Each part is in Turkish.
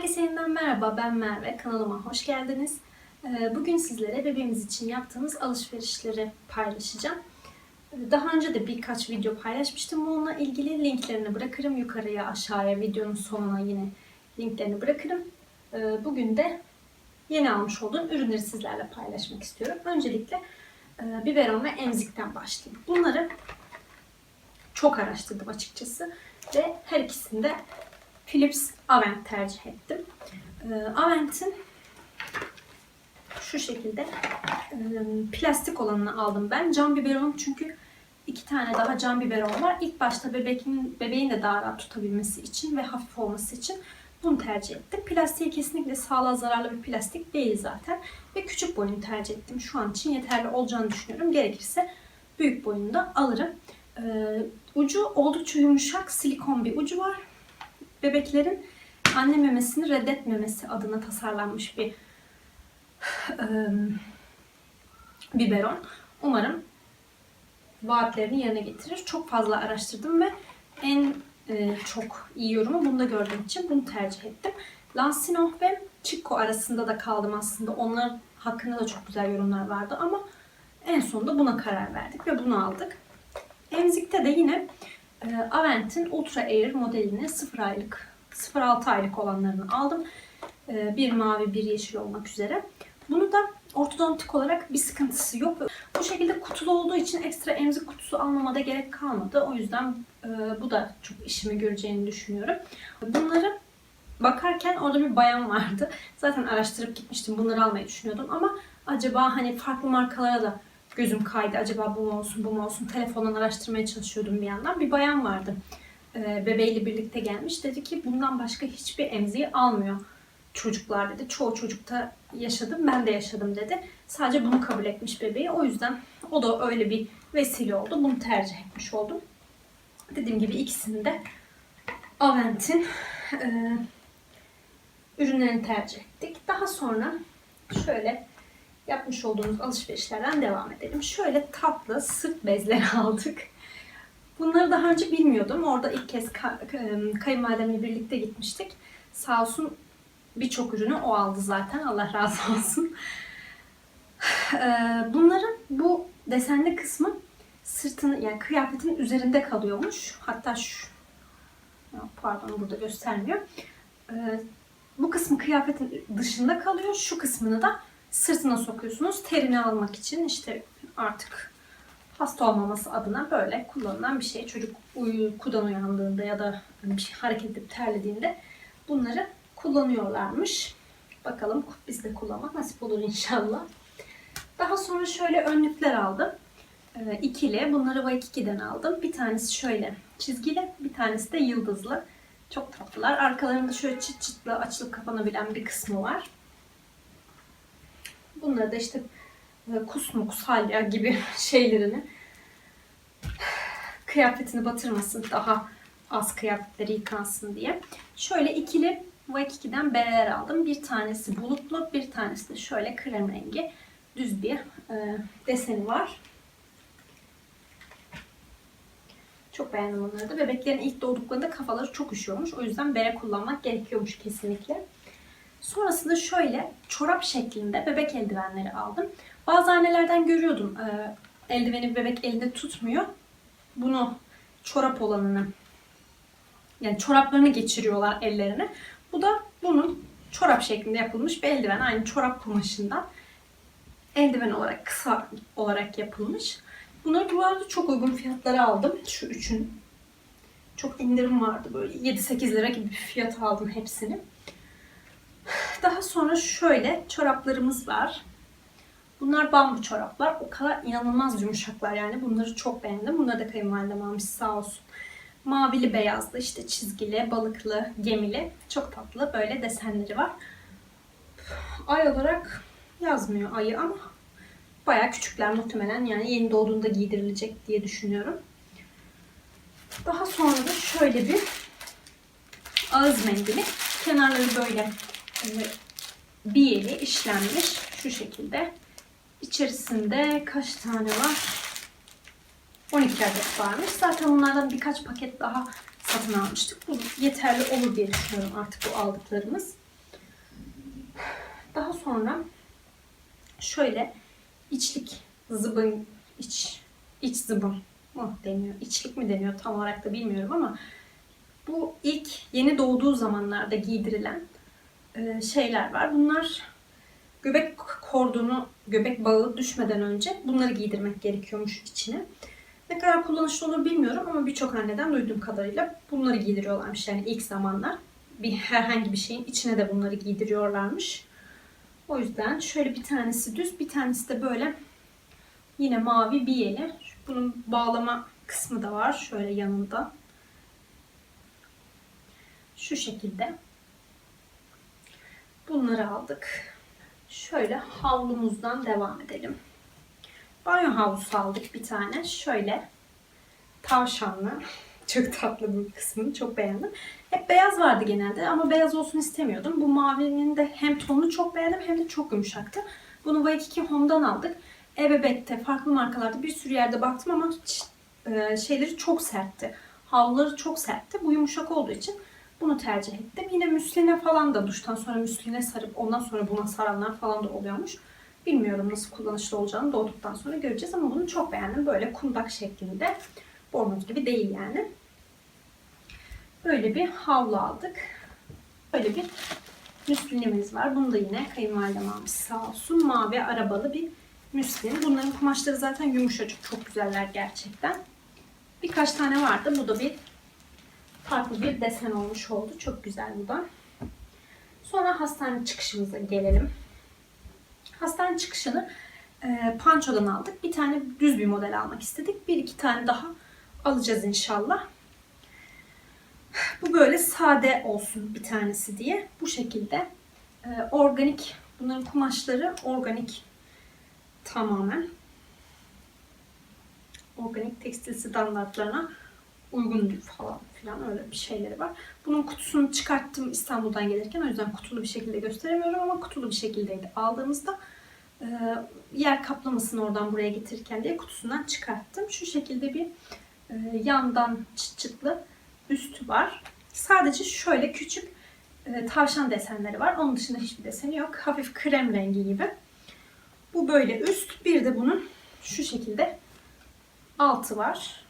Herkese yeniden merhaba, ben Merve. Kanalıma hoş geldiniz. Ee, Bugün sizlere bebeğimiz için yaptığımız alışverişleri paylaşacağım. Ee, Daha önce de birkaç video paylaşmıştım. Bununla ilgili linklerini bırakırım. Yukarıya, aşağıya, videonun sonuna yine linklerini bırakırım. Ee, Bugün de yeni almış olduğum ürünleri sizlerle paylaşmak istiyorum. Öncelikle e, biberon ve emzikten başlayayım. Bunları çok araştırdım açıkçası. Ve her ikisinde Philips Avent tercih ettim. Ee, Avent'in şu şekilde e, plastik olanını aldım ben. Cam biberon çünkü iki tane daha cam biberon var. İlk başta bebeğin, bebeğin de daha rahat tutabilmesi için ve hafif olması için bunu tercih ettim. Plastiği kesinlikle sağlığa zararlı bir plastik değil zaten. Ve küçük boyunu tercih ettim. Şu an için yeterli olacağını düşünüyorum. Gerekirse büyük boyunu da alırım. Ee, ucu oldukça yumuşak silikon bir ucu var bebeklerin anne memesini reddetmemesi adına tasarlanmış bir biberon. Umarım vaatlerini yerine getirir. Çok fazla araştırdım ve en çok iyi yorumu bunda gördüğüm için bunu tercih ettim. Lansino ve Chico arasında da kaldım aslında. Onlar hakkında da çok güzel yorumlar vardı ama en sonunda buna karar verdik ve bunu aldık. Emzik'te de yine Avent'in Ultra Air modelini 0 aylık, 0-6 aylık olanlarını aldım. E, bir mavi, bir yeşil olmak üzere. Bunu da ortodontik olarak bir sıkıntısı yok. Bu şekilde kutulu olduğu için ekstra emzik kutusu almama da gerek kalmadı. O yüzden e, bu da çok işimi göreceğini düşünüyorum. Bunları bakarken orada bir bayan vardı. Zaten araştırıp gitmiştim. Bunları almayı düşünüyordum ama acaba hani farklı markalara da gözüm kaydı. Acaba bu mu olsun, bu mu olsun? Telefondan araştırmaya çalışıyordum bir yandan. Bir bayan vardı. Ee, bebeğiyle birlikte gelmiş. Dedi ki bundan başka hiçbir emziği almıyor çocuklar dedi. Çoğu çocukta yaşadım, ben de yaşadım dedi. Sadece bunu kabul etmiş bebeği. O yüzden o da öyle bir vesile oldu. Bunu tercih etmiş oldum. Dediğim gibi ikisini de Avent'in e, ürünlerini tercih ettik. Daha sonra şöyle yapmış olduğumuz alışverişlerden devam edelim. Şöyle tatlı sırt bezleri aldık. Bunları daha önce bilmiyordum. Orada ilk kez ka- kayınvalidemle birlikte gitmiştik. Sağ olsun birçok ürünü o aldı zaten. Allah razı olsun. Bunların bu desenli kısmı sırtını yani kıyafetin üzerinde kalıyormuş. Hatta şu pardon burada göstermiyor. Bu kısmı kıyafetin dışında kalıyor. Şu kısmını da sırtına sokuyorsunuz. Terini almak için işte artık hasta olmaması adına böyle kullanılan bir şey. Çocuk uykudan uyandığında ya da bir şey hareket edip terlediğinde bunları kullanıyorlarmış. Bakalım biz de kullanmak nasip olur inşallah. Daha sonra şöyle önlükler aldım. Ee, ikili. Bunları Waikiki'den aldım. Bir tanesi şöyle çizgili, bir tanesi de yıldızlı. Çok tatlılar. Arkalarında şöyle çıt çıtlı açılıp kapanabilen bir kısmı var. Bunları da işte e, kusmuk, salya gibi şeylerini kıyafetini batırmasın daha az kıyafetleri yıkansın diye. Şöyle ikili Waikiki'den bereler aldım. Bir tanesi bulutlu, bir tanesi de şöyle krem rengi düz bir e, deseni var. Çok beğendim bunları da. Bebeklerin ilk doğduklarında kafaları çok üşüyormuş. O yüzden bere kullanmak gerekiyormuş kesinlikle. Sonrasında şöyle çorap şeklinde bebek eldivenleri aldım. Bazı annelerden görüyordum e, eldiveni bebek elinde tutmuyor. Bunu çorap olanını yani çoraplarını geçiriyorlar ellerine. Bu da bunun çorap şeklinde yapılmış bir eldiven. Aynı çorap kumaşından eldiven olarak kısa olarak yapılmış. Bunları bu arada çok uygun fiyatlara aldım. Şu üçün. Çok indirim vardı böyle 7-8 lira gibi bir fiyat aldım hepsini. Daha sonra şöyle çoraplarımız var. Bunlar bambu çoraplar. O kadar inanılmaz yumuşaklar yani. Bunları çok beğendim. Bunları da kayınvalidem almış sağ olsun. Mavili beyazlı işte çizgili, balıklı, gemili. Çok tatlı böyle desenleri var. Ay olarak yazmıyor ayı ama bayağı küçükler muhtemelen. Yani yeni doğduğunda giydirilecek diye düşünüyorum. Daha sonra da şöyle bir ağız mendili. Kenarları böyle bir yeri işlenmiş şu şekilde. İçerisinde kaç tane var? 12 adet varmış. Zaten bunlardan birkaç paket daha satın almıştık. Bu yeterli olur diye düşünüyorum artık bu aldıklarımız. Daha sonra şöyle içlik zıbın iç iç zıbın mı deniyor? İçlik mi deniyor tam olarak da bilmiyorum ama bu ilk yeni doğduğu zamanlarda giydirilen şeyler var. Bunlar göbek kordonu, göbek bağı düşmeden önce bunları giydirmek gerekiyormuş içine. Ne kadar kullanışlı olur bilmiyorum ama birçok anneden duyduğum kadarıyla bunları giydiriyorlarmış yani ilk zamanlar. Bir herhangi bir şeyin içine de bunları giydiriyorlarmış. O yüzden şöyle bir tanesi düz, bir tanesi de böyle yine mavi bir yeni. Bunun bağlama kısmı da var şöyle yanında. Şu şekilde. Bunları aldık. Şöyle havlumuzdan devam edelim. Banyo havlusu aldık bir tane. Şöyle tavşanlı. Çok tatlı bu kısmını çok beğendim. Hep beyaz vardı genelde ama beyaz olsun istemiyordum. Bu mavinin de hem tonunu çok beğendim hem de çok yumuşaktı. Bunu Waikiki Home'dan aldık. Ebebek'te farklı markalarda bir sürü yerde baktım ama e, şeyleri çok sertti. Havluları çok sertti. Bu yumuşak olduğu için bunu tercih ettim. Yine müsline falan da duştan sonra müsline sarıp ondan sonra buna saranlar falan da oluyormuş. Bilmiyorum nasıl kullanışlı olacağını doğduktan sonra göreceğiz ama bunu çok beğendim. Böyle kundak şeklinde. Bornoz gibi değil yani. Böyle bir havlu aldık. Böyle bir müslinimiz var. Bunu da yine kayınvalidem almış sağ olsun. Mavi arabalı bir müslin. Bunların kumaşları zaten yumuşacık. Çok güzeller gerçekten. Birkaç tane vardı. Bu da bir farklı bir desen olmuş oldu. Çok güzel bu da. Sonra hastane çıkışımıza gelelim. Hastane çıkışını e, Pancho'dan aldık. Bir tane düz bir model almak istedik. Bir iki tane daha alacağız inşallah. Bu böyle sade olsun bir tanesi diye. Bu şekilde e, organik bunların kumaşları organik tamamen organik tekstil standartlarına uygun falan filan öyle bir şeyleri var. Bunun kutusunu çıkarttım İstanbul'dan gelirken o yüzden kutulu bir şekilde gösteremiyorum ama kutulu bir şekildeydi aldığımızda e, yer kaplamasın oradan buraya getirirken diye kutusundan çıkarttım. Şu şekilde bir e, yandan çıt çıtlı üstü var. Sadece şöyle küçük e, tavşan desenleri var. Onun dışında hiçbir deseni yok. Hafif krem rengi gibi. Bu böyle üst. Bir de bunun şu şekilde altı var.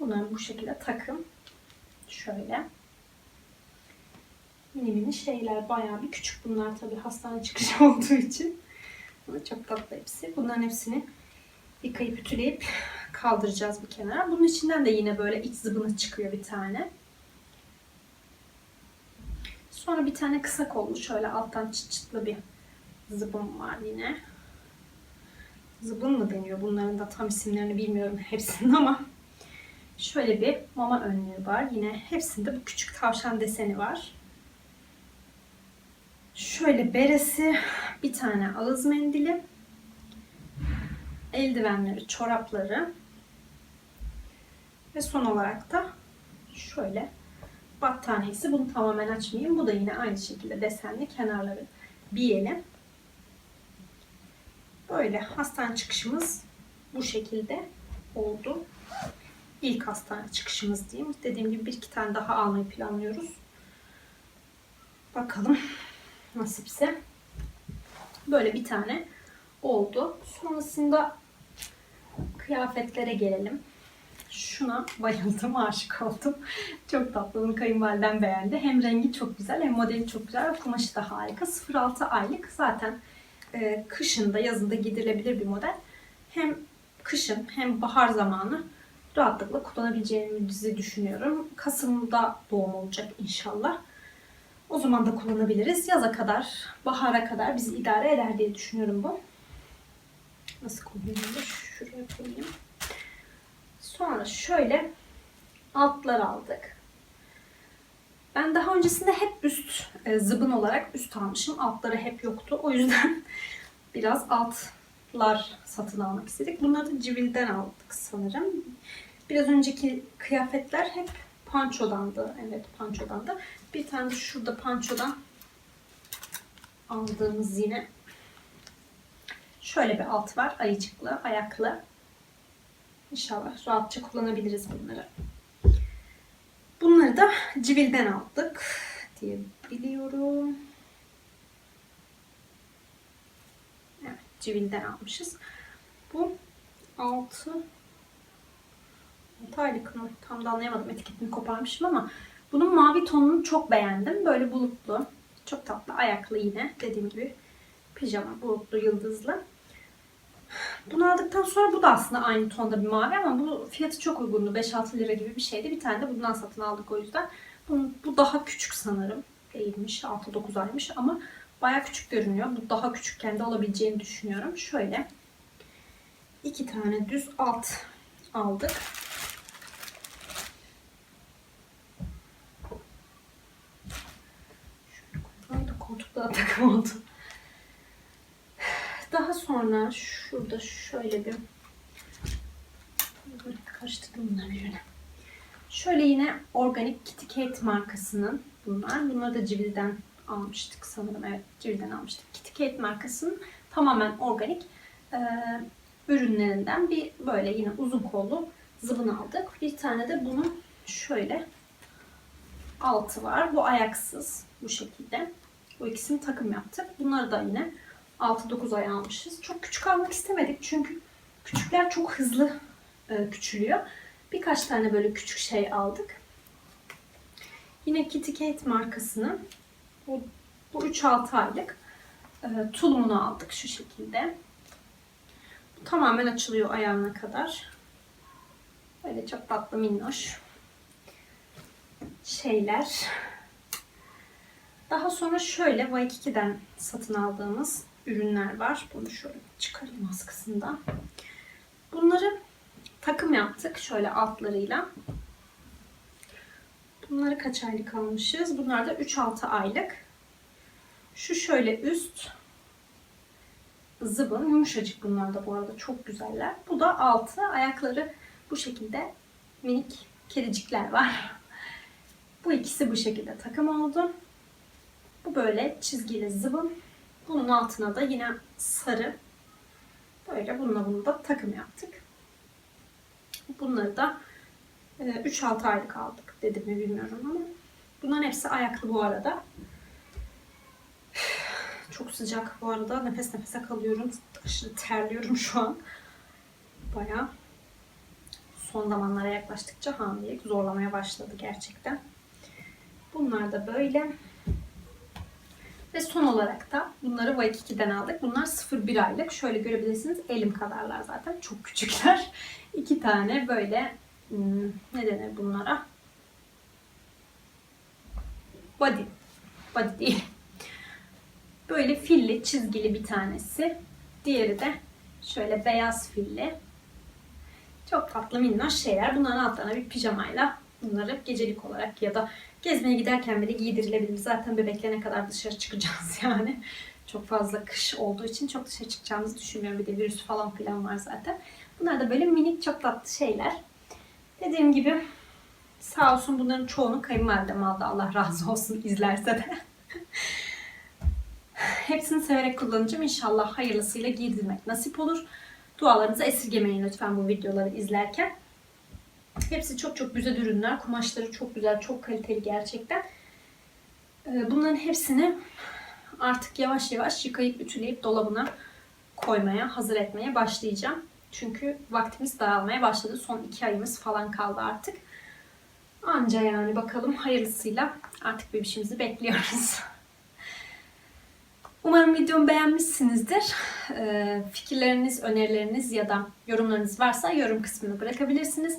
Bunların bu şekilde takım. Şöyle. Mini mini şeyler. Bayağı bir küçük bunlar tabii hastane çıkışı olduğu için. Ama çok tatlı hepsi. Bunların hepsini yıkayıp ütüleyip kaldıracağız bir kenara. Bunun içinden de yine böyle iç zıbını çıkıyor bir tane. Sonra bir tane kısa kollu şöyle alttan çıt çıtlı bir zıbın var yine. Zıbın mı deniyor? Bunların da tam isimlerini bilmiyorum hepsinin ama şöyle bir mama önlüğü var. Yine hepsinde bu küçük tavşan deseni var. Şöyle beresi, bir tane ağız mendili, eldivenleri, çorapları ve son olarak da şöyle battaniyesi. Bunu tamamen açmayayım. Bu da yine aynı şekilde desenli kenarları biyeli. Böyle hastane çıkışımız bu şekilde oldu. İlk hastane çıkışımız diyeyim. Dediğim gibi bir iki tane daha almayı planlıyoruz. Bakalım nasipse. Böyle bir tane oldu. Sonrasında kıyafetlere gelelim. Şuna bayıldım, aşık oldum. Çok tatlı, bunu kayınvaliden beğendi. Hem rengi çok güzel, hem modeli çok güzel. Kumaşı da harika. 0.6 aylık. Zaten e, kışında, yazında gidilebilir bir model. Hem kışın hem bahar zamanı rahatlıkla kullanabileceğimizi düşünüyorum. Kasım'da doğum olacak inşallah. O zaman da kullanabiliriz. Yaza kadar, bahara kadar bizi idare eder diye düşünüyorum bu. Nasıl koyayım? Şuraya koyayım. Sonra şöyle altlar aldık. Ben daha öncesinde hep üst e, zıbın olarak üst almışım. Altları hep yoktu. O yüzden biraz altlar satın almak istedik. Bunları da civilden aldık sanırım. Biraz önceki kıyafetler hep pançodandı. Evet pançodandı. Bir tane de şurada pançodan aldığımız yine şöyle bir alt var. Ayıcıklı, ayaklı. İnşallah rahatça kullanabiliriz bunları. Bunları da civilden aldık diye biliyorum. Civil'den almışız. Bu 6 6 aylık mı? Tam da anlayamadım etiketini koparmışım ama bunun mavi tonunu çok beğendim. Böyle bulutlu. Çok tatlı. Ayaklı yine. Dediğim gibi pijama bulutlu yıldızlı. Bunu aldıktan sonra bu da aslında aynı tonda bir mavi ama bu fiyatı çok uygundu. 5-6 lira gibi bir şeydi. Bir tane de bundan satın aldık o yüzden. Bu, bu daha küçük sanırım. Değilmiş. 6-9 aymış ama baya küçük görünüyor. Bu daha küçükken de alabileceğini düşünüyorum. Şöyle iki tane düz alt aldık. Şöyle koyalım da koltukta da takım oldu. Daha sonra şurada şöyle bir karıştırdım bunları birbirine. Şöyle yine organik Kitty Kate markasının bunlar. Bunları da Civil'den almıştık sanırım. Evet Civil'den almıştık. Kitty Kate markasının tamamen organik e, ürünlerinden bir böyle yine uzun kollu zıbın aldık. Bir tane de bunun şöyle altı var. Bu ayaksız bu şekilde. Bu ikisini takım yaptık. Bunları da yine 6-9 ay almışız. Çok küçük almak istemedik çünkü küçükler çok hızlı e, küçülüyor. Birkaç tane böyle küçük şey aldık. Yine Kitty Kate markasının bu, bu 3-6 aylık e, tulumunu aldık şu şekilde. Bu tamamen açılıyor ayağına kadar. Böyle çok tatlı minnoş şeyler. Daha sonra şöyle Waikiki'den satın aldığımız ürünler var. Bunu şöyle çıkarayım askısından. Bunları takım yaptık şöyle altlarıyla. Bunları kaç aylık almışız? Bunlar da 3-6 aylık. Şu şöyle üst zıbın. Yumuşacık bunlar da bu arada çok güzeller. Bu da altı. Ayakları bu şekilde minik kedicikler var. Bu ikisi bu şekilde takım oldu. Bu böyle çizgili zıbın. Bunun altına da yine sarı böyle bununla bunu da takım yaptık. Bunları da 3-6 e, aylık aldık dedim mi bilmiyorum ama bunların hepsi ayaklı bu arada. Çok sıcak bu arada. Nefes nefese kalıyorum. Aşırı terliyorum şu an. Baya son zamanlara yaklaştıkça hamilelik zorlamaya başladı gerçekten. Bunlar da böyle. Ve son olarak da bunları Waikiki'den aldık. Bunlar 0-1 aylık. Şöyle görebilirsiniz elim kadarlar zaten. Çok küçükler. İki tane böyle hmm, ne denir bunlara? Body. Body değil. Böyle filli, çizgili bir tanesi. Diğeri de şöyle beyaz filli. Çok tatlı minnoş şeyler. Bunların altlarına bir pijamayla bunları gecelik olarak ya da gezmeye giderken bile giydirilebilir. Zaten bebekle ne kadar dışarı çıkacağız yani. Çok fazla kış olduğu için çok dışarı çıkacağımızı düşünmüyorum. Bir de virüs falan filan var zaten. Bunlar da böyle minik çok tatlı şeyler. Dediğim gibi sağ olsun bunların çoğunu kayınvalidem aldı. Allah razı olsun izlerse de. Hepsini severek kullanacağım. İnşallah hayırlısıyla giydirmek nasip olur. Dualarınızı esirgemeyin lütfen bu videoları izlerken. Hepsi çok çok güzel ürünler. Kumaşları çok güzel, çok kaliteli gerçekten. Ee, bunların hepsini artık yavaş yavaş yıkayıp ütüleyip dolabına koymaya, hazır etmeye başlayacağım. Çünkü vaktimiz daralmaya başladı. Son iki ayımız falan kaldı artık. Anca yani bakalım hayırlısıyla artık bebişimizi bekliyoruz. Umarım videomu beğenmişsinizdir. Ee, fikirleriniz, önerileriniz ya da yorumlarınız varsa yorum kısmına bırakabilirsiniz.